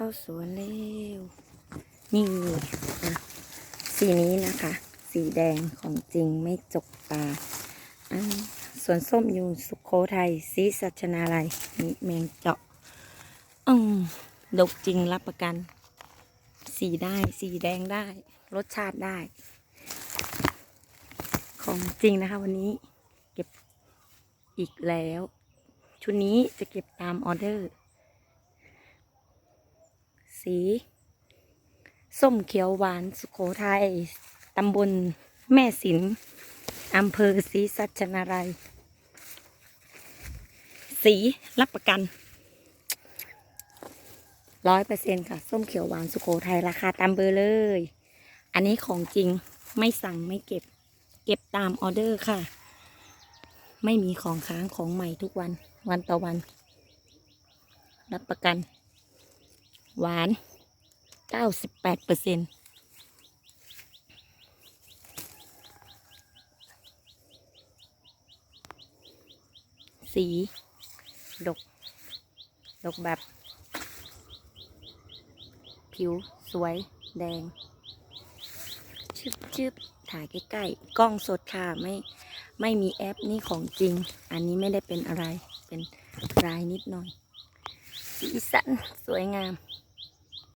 เข้าสวนเร็ว นี่อะสีนี้นะคะ สีแดงของจริงไม่จกตาอันสวนส้มอยู่สุขโขทัยสีสัชนาลัยนี่แมงเจาะอืมดกจริงรับประกัน สีได้สีแดงได้ รสชาติได้ ของจริงนะคะวันนี้ เก็บอีกแล้ว ชุดนี้จะเก็บตามออเดอร์ สี ส้มเขียวหวานสุโขทัยตำบลแม่สินอำเภอศรีสัชนาลัย สีรับประกันร้อยเปอร์เซ็นค่ะ ส้มเขียวหวานสุโขทัยราคาตามเบอร์เลย อันนี้ของจริงไม่สั่งไม่เก็บ เก็บตามออเดอร์ค่ะ ไม่มีของค้างของใหม่ทุกวันวันต่อวัน รับประกัน หวาน98เปอร์เซ็นสี ดก ดกแบบ ผิวสวยแดง ชึบชึบถ่ายใกล้ๆ กล้องสดค่ะ ไม่ไม่มีแอปนี่ของจริง อันนี้ไม่ได้เป็นอะไร เป็นรายนิดหน่อย สีสันสวยงาม